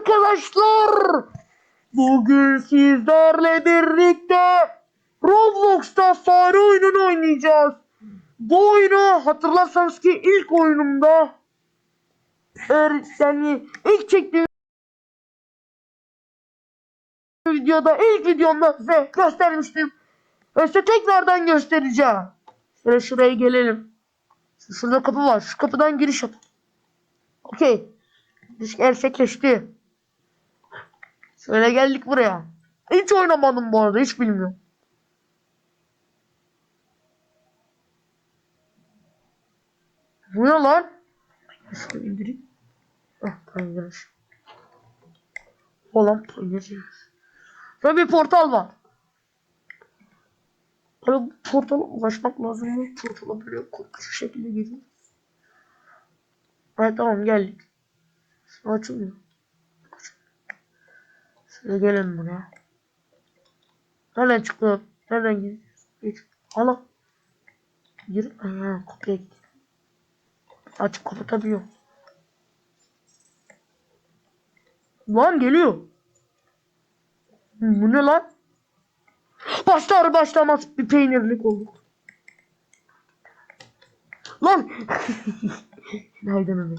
arkadaşlar. Bugün sizlerle birlikte Roblox'ta fare oyununu oynayacağız. Bu oyunu hatırlarsanız ki ilk oyunumda yani ilk çektiğim videoda ilk videomda size göstermiştim. Ve size tekrardan göstereceğim. Şöyle şuraya gelelim. Şurada kapı var. Şu kapıdan giriş yap. Okey. İş gerçekleşti. Şöyle geldik buraya. Hiç oynamadım bu arada. Hiç bilmiyorum. Bu ne lan? Şunu indireyim. Ah paylaş. Olan. Şöyle bir portal var. Böyle bu portala ulaşmak lazım mı? Portala böyle korkunç şekilde geliyor. Evet tamam geldik. Açılmıyor. Şöyle gelin buraya. Nereden çıktı? Nereden gidiyoruz? Geç. Hala. Gir. Aa, kapıya git. Açıp kapatabiliyor. Lan geliyor. Bu ne lan? Başlar başlamaz bir peynirlik olduk. Lan! Nereden öyle?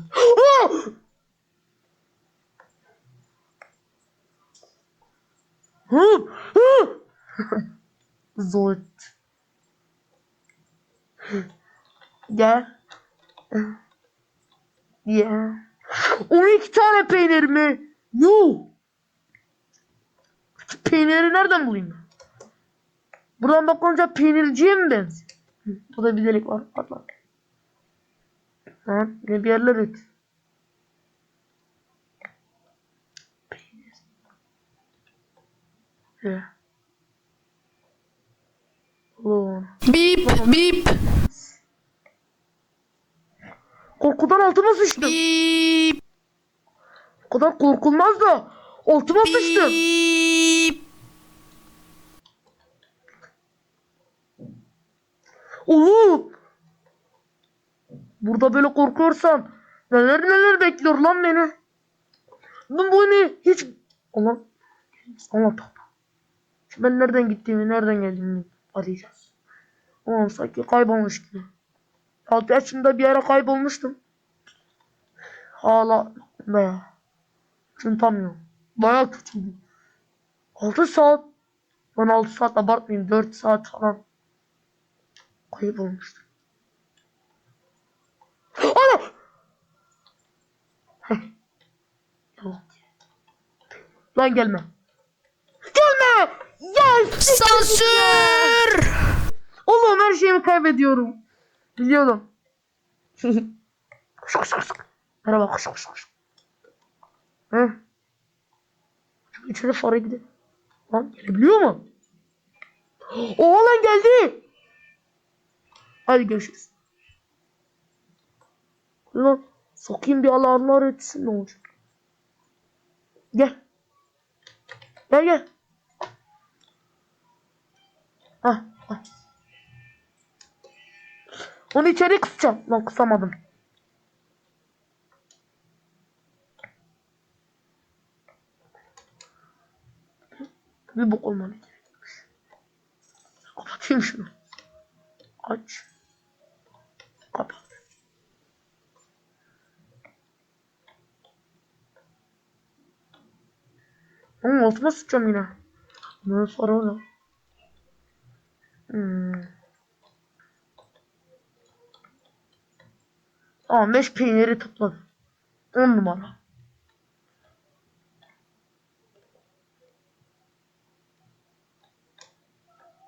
Zor. Gel. Ya. 12 tane peynir mi? Yuh! Peyniri nereden bulayım? Buradan bakınca peynirciye mi benziyor? Hı, Burada bir delik var. Atla. Lan ne bir yerler et. Ya. Ulan. Bip bip Korkudan altıma sıçtım. bip O kadar korkulmaz da altıma sıçtım. bip. Oğlum. Burada böyle korkuyorsam neler neler bekliyor lan beni. Ben bu oyunu hiç... Allah tahta. Ben nereden gittiğimi, nereden geldiğimi arayacağız. Oğlum sanki kaybolmuş gibi. 6 yaşında bir ara kaybolmuştum. Hala be ya. Unutamıyorum. Baya kötüydü. 6 saat. Ben 6 saat abartmayayım. 4 saat falan. Kaybolmuştum. Ana! Lan gelme. Gelme! Ya! Sansür. Oğlum her şeyimi kaybediyorum. Biliyordum. koş koş koş. Merhaba koş koş koş. Şu içeri fare gidelim. Lan gelebiliyor mu? Oo lan geldi. Hadi görüşürüz. Lan sokayım bir alarmlar etsin ne olacak? Gel. Gel gel. Hah. Onu içeri kısacağım. Lan kısamadım. Bir bok olmalı. Kapatayım şunu. Aç. Kapat. Ama altıma sıçacağım yine. Bundan sonra ne? 15 peyniri topladım. 10 numara.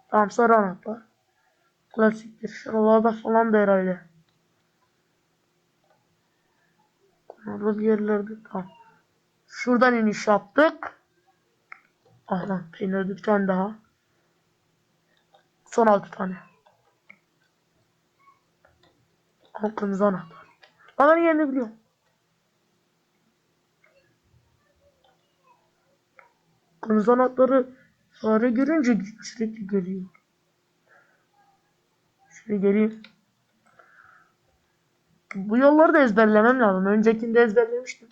Tamam sarı anahtar. Klasiktir. Şuralarda falan da herhalde. Kullanılır yerlerde tamam. Şuradan iniş yaptık. Ah lan peynir bir tane daha. Son altı tane. Halkımız anahtar anahtar. Ama yerini biliyorum. Kırmızı anahtarı fare görünce sürekli geliyor. Şöyle geleyim. Bu yolları da ezberlemem lazım. Öncekinde ezberlemiştim.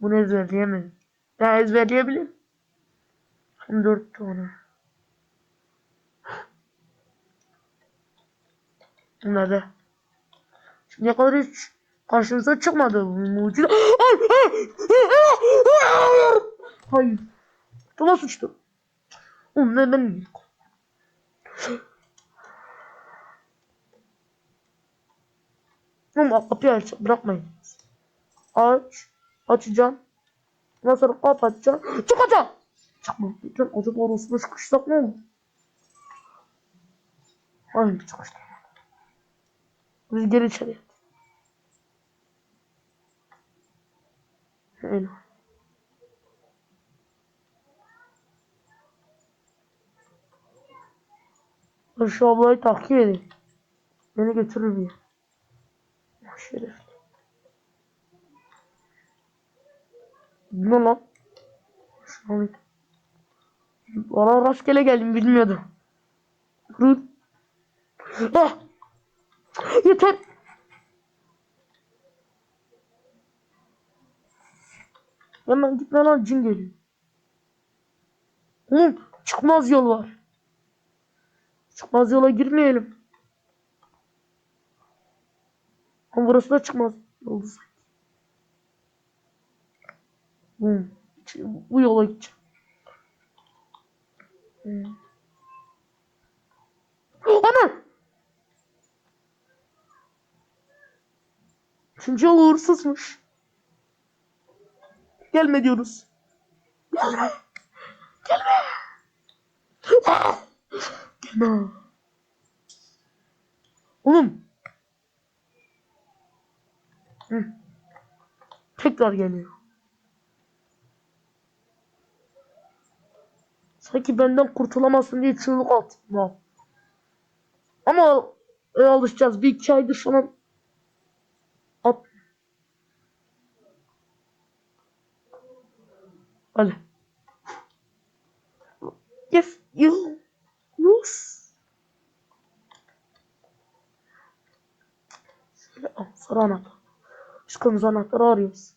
Bunu ezberleyemedim. Ben ezberleyebilirim. Şimdi dört tane. Nerede? Şimdiye kadar hiç karşımıza çıkmadı mucize. Hayır. Thomas uçtu. Oğlum ne ben Oğlum kapıyı aç. Bırakmayın. Aç. Açacağım. Ondan sonra kapatacağım. Çıkacağım. Çıkma. Lütfen acaba orospu sıkışsak ne olur? Hayır çıkıştı. Biz geri içeri Öyle. Şu ablayı takip edeyim. Beni götürür bir. Şeref. Ne lan? Alayım. Bana rastgele geldim bilmiyordum. Dur. Ah! Yeter. Hemen gitme lan cin geliyor. Oğlum çıkmaz yol var. Çıkmaz yola girmeyelim. Ama burası da çıkmaz yoldu sanki. Bu yola gideceğim. Hmm. Ana! Üçüncü yol uğursuzmuş. Gelme diyoruz. Gelme. Gelme. Gelme. Oğlum. Hı. Tekrar geliyor. Sanki benden kurtulamazsın diye çığlık attım. Ama e, alışacağız. Bir iki aydır falan Hadi. Yes. You. Yes. Şöyle al. Sarı anahtar. Şu kırmızı anahtarı arıyoruz.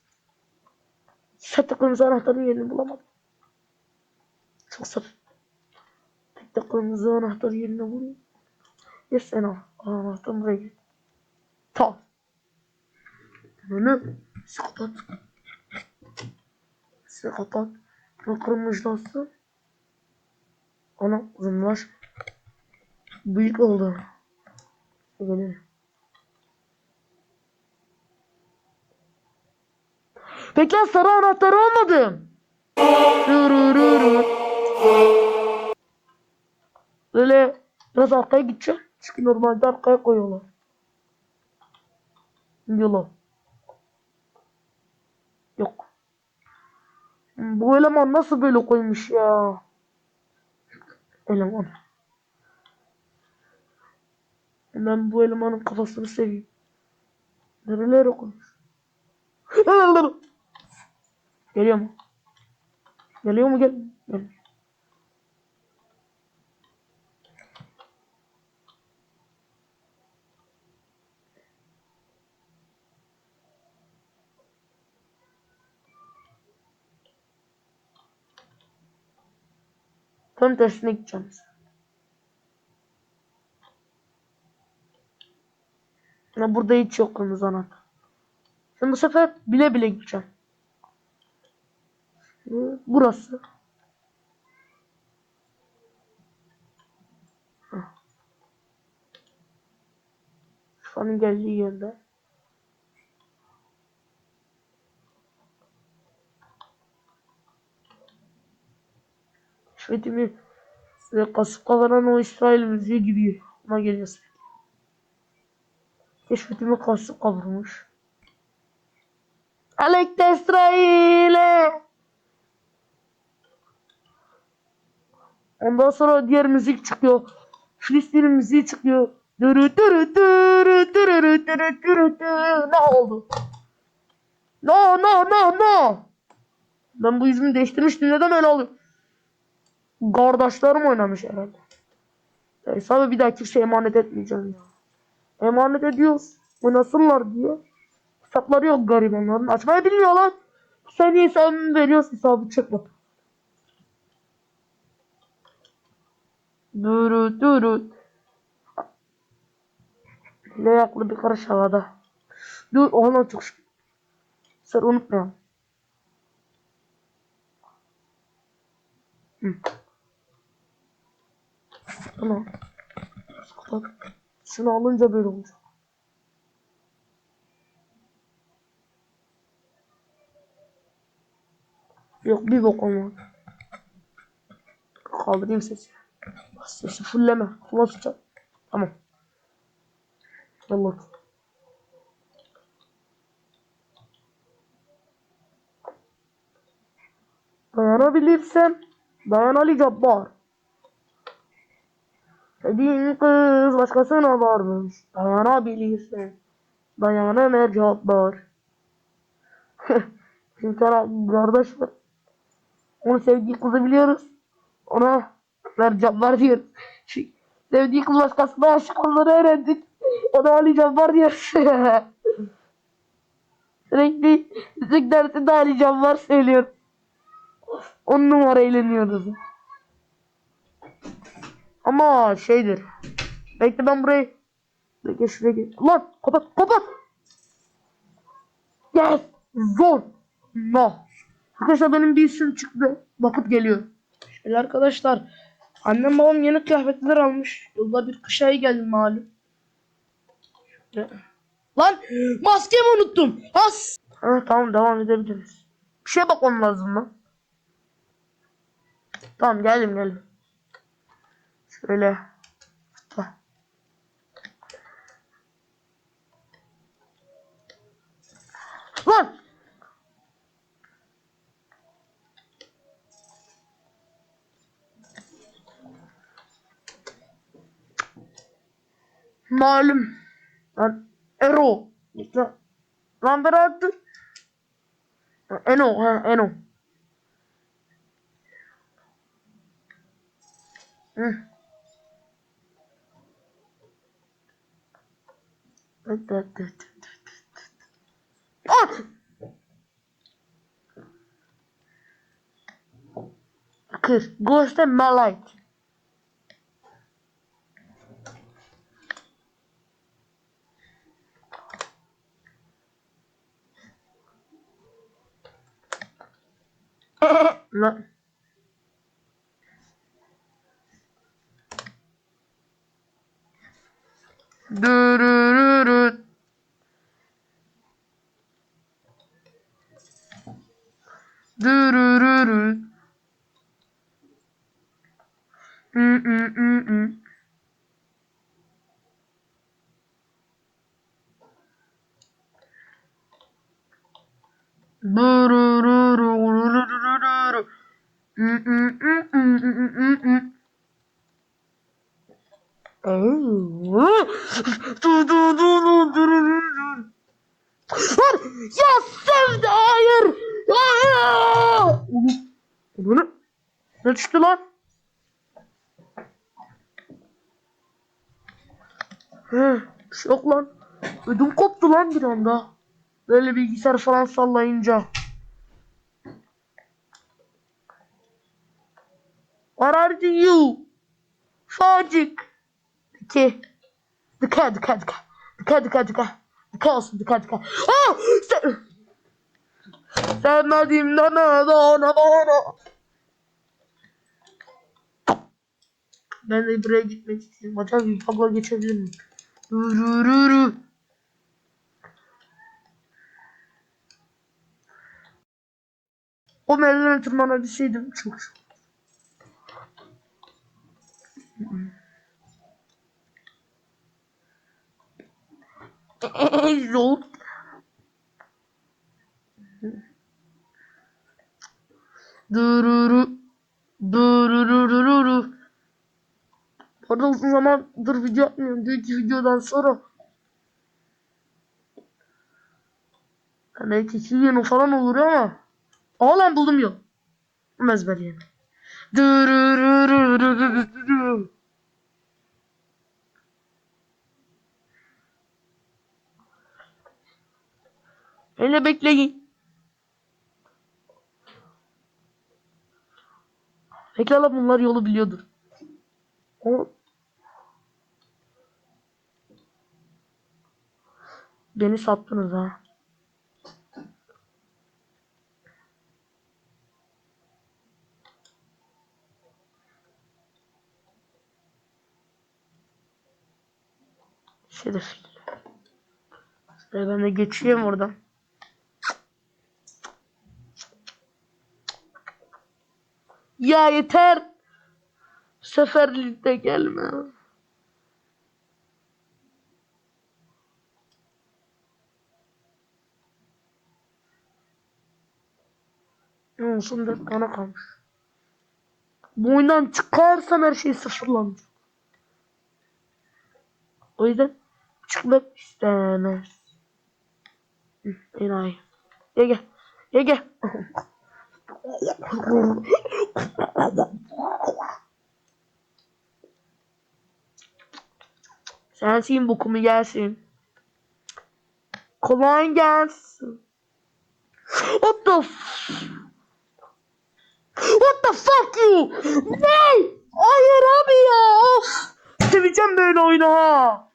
Şatta kırmızı anahtarın yerini bulamadım. Çok saf. Tek de kırmızı anahtar yerine anahtar. Bunu kapat. Size kapat. Bu kırmızılaşsın. Ana kırmızılaş. Büyük oldu. Gelelim. Bekle sarı anahtarı almadım. Durururu. Böyle biraz arkaya gideceğim. Çünkü normalde arkaya koyuyorlar. Yola. Yok. Bu eleman nasıl böyle koymuş ya? Eleman. Ben bu elemanın kafasını seveyim. Nerelere koymuş? Geliyor mu? Geliyor mu gel? Gel. Tam tersine gideceğim. Ya burada hiç yok kırmızı anahtar. Şimdi bu sefer bile bile gideceğim. Burası. Şufanın geldiği yerde. Keşfetimi ve kasıp kavuran o İsrail müziği gibi ona geliyoruz. Keşfetimi kasıp kavurmuş. Alek de. Ondan sonra diğer müzik çıkıyor. Filistin müziği çıkıyor. Dürü dürü dürü dürü dürü dürü dürü. Ne oldu? No no no no. Ben bu yüzümü değiştirmiştim. Neden öyle oluyor? Kardeşlerim oynamış herhalde. Neyse abi bir daha kimseye emanet etmeyeceğim ya. Emanet ediyoruz. Oynasınlar diye. Hesapları yok garibanların. Açmayı bilmiyor. Sen hesabımı veriyorsun hesabı çek bak. Duru duru. Leyaklı bir karış havada. Dur ona çok şükür. Sen unutmayalım. Hı. Tamam. Bak. Şunu alınca böyle olacak. Yok bir bok olmaz. Kaldırayım sesi. Sesi fulleme. Kulağın sıçar. Tamam. Allah. Dayanabilirsem dayan Ali Dediğin kız başkasına varmış. Dayanabilirsen dayan Ömer Cabbar. Şimdi sana kardeş var. Onu sevdiği kızı biliyoruz. Ona Ömer Cabbar diyoruz. Şu Sevdiği kız başkasına aşık olduğunu öğrendik. O da Ali Cabbar diyor. Sürekli müzik dersinde Ali Cabbar söylüyor. On numara eğleniyoruz. Ama şeydir. Bekle ben burayı. Bekle şuraya gel. Lan kapat kapat. Yes. Zor. No. Arkadaşlar benim bir isim çıktı. Vakit geliyor. Şöyle arkadaşlar. Annem babam yeni kıyafetler almış. Yolda bir kış ayı geldi malum. Şöyle. Lan maskemi unuttum. Has. Ha, tamam devam edebiliriz. Bir şeye bakmam lazım lan. Tamam geldim geldim. Şöyle. Hah. Lan! Malum. Lan Ero. Lan, lan bıraktı. Eno ha Eno. Hı. Ah! Kır. Ghost'e Malite. Lan. Dürü. Ya sevdi hayır. Hayır. Bunu ne düştü lan? He, şey yok lan. Ödüm koptu lan bir anda. Böyle bilgisayar falan sallayınca. What are you? Çocuk. Dike. Dike dike dike. Dike dike dike. Dike olsun dike dike. Aa! Sen... Sevmediğim dana dana dana. Ben de buraya gitmek istiyorum. Acaba bir geçebilir miyim? Rürürürü. O merdivene tırmanabilseydim çok çok. Yol. Dururu. Dururururu. Bu arada uzun zamandır video atmıyorum. Dünkü videodan sonra. Belki iki gün falan olur ama. Aa buldum yol. Bunu ezberleyelim. Hele bekleyin. Pekala bunlar yolu biliyordur. O Beni sattınız ha. Sıra ben de geçeyim oradan. Ya yeter. Seferlikte gelme. Olsun dört tane kalmış. Bu oyundan çıkarsam her şey sıfırlanır. O yüzden çıkmak istemez. Enayi. Ye gel. Ye gel. Sensin bokumu gelsin. Kolay gelsin. What the f- What the fuck you? Ne? Hayır abi ya. Of. Seveceğim böyle oyunu ha.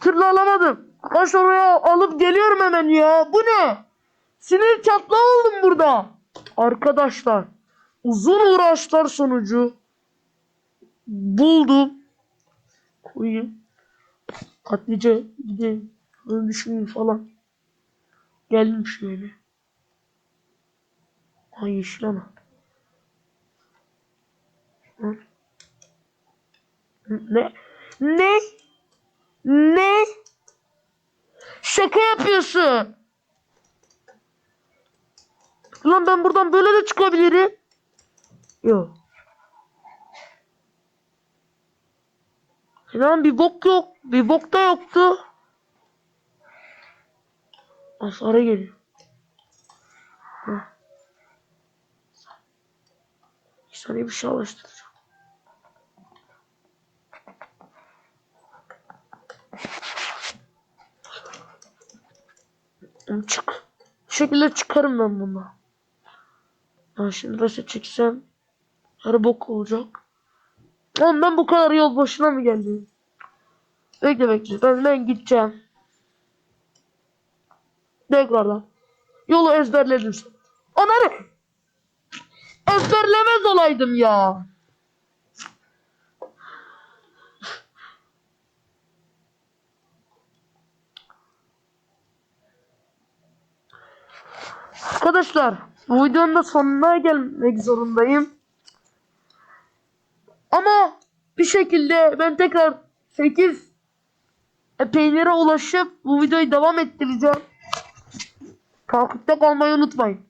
Tırla alamadım. Kaç oraya alıp geliyorum hemen ya. Bu ne? Sinir çatla oldum burada. Arkadaşlar. Uzun uğraşlar sonucu. Buldum. Koyayım. Katlice gideyim. Onu düşüneyim falan. Geldim şöyle. Ay yeşil ana. Ne? Ne? Ne? Şaka yapıyorsun. Lan ben buradan böyle de çıkabilirim. Yok. Lan bir bok yok. Bir bok da yoktu. Hasara geliyor. Heh. Saniye bir şey alıştıracağım. Çık. Şekilde çıkarım ben bunu. Ben şimdi başa çeksem her bok olacak. Oğlum ben bu kadar yol boşuna mı geldim? Bekle bekle. Ben, ben gideceğim. Tekrardan. Yolu ezberledim. Ananı! Ezberlemez olaydım ya. Arkadaşlar bu videonun da sonuna gelmek zorundayım. Ama bir şekilde ben tekrar 8 peynire ulaşıp bu videoyu devam ettireceğim. Takipte kalmayı unutmayın.